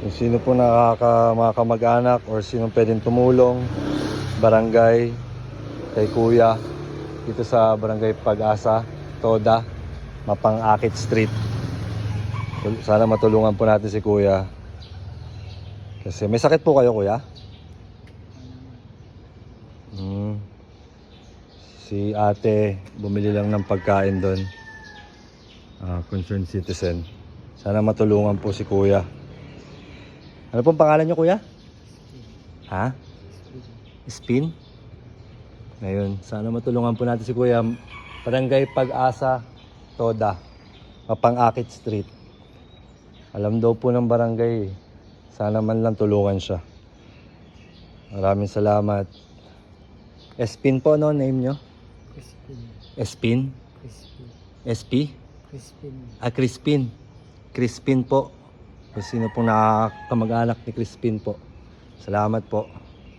Kung sino po nakaka, mga kamag-anak or sino pwedeng tumulong, barangay, kay kuya, dito sa barangay Pag-asa, Toda, Mapang-Akit Street. Sana matulungan po natin si kuya. Kasi may sakit po kayo kuya? Hmm. Si ate, bumili lang ng pagkain doon. Ah, concerned citizen. Sana matulungan po si kuya. Ano pong pangalan niyo kuya? Ha? Spin? Ngayon, sana matulungan po natin si kuya. Barangay Pag-asa, Toda. Mapang-Akit Street. Alam daw po ng barangay eh. Sana man lang tulungan siya. Maraming salamat. Espin po, no? Name nyo? Crispin. Espin? Crispin. SP? Crispin. Ah, Crispin. Crispin po. Kung sino pong nakakamag-anak ni Crispin po. Salamat po.